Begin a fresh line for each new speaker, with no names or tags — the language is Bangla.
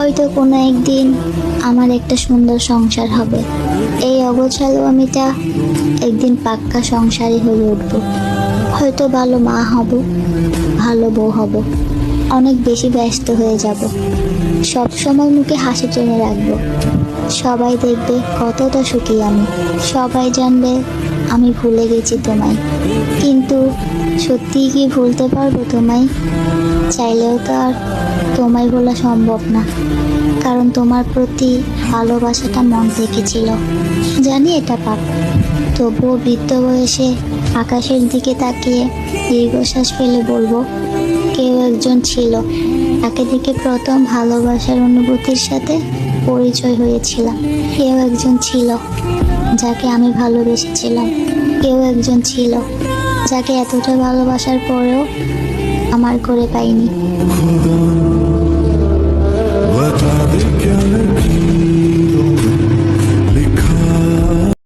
হয়তো কোনো একদিন আমার একটা সুন্দর সংসার হবে। এই অগোছালো আমিটা একদিন পাক্কা সংসারী হয়ে উঠব। হয়তো ভালো মা হব, ভালো বউ হব। অনেক বেশি ব্যস্ত হয়ে যাব। সব সময় মুখে হাসি টেনে রাখব। সবাই দেখবে কতটা সুখী আমি। সবাই জানবে আমি ভুলে গেছি তোমায়। কিন্তু সত্যিই কি ভুলতে পারব তোমায়? চাইলেও তো আর তোমায় বলা সম্ভব না। কারণ তোমার প্রতি ভালোবাসাটা মন থেকে ছিল। জানি এটা পাপ। তবুও বৃদ্ধ বয়সে আকাশের দিকে তাকিয়ে দীর্ঘশ্বাস ফেলে বলব, কেউ একজন ছিল। তাকে দেখে প্রথম ভালোবাসার অনুভূতির সাথে পরিচয় হয়েছিলাম। কেউ একজন ছিল। যাকে আমি ভালোবেসেছিলাম কেউ একজন ছিল যাকে এতটা ভালোবাসার পরেও আমার করে পাইনি।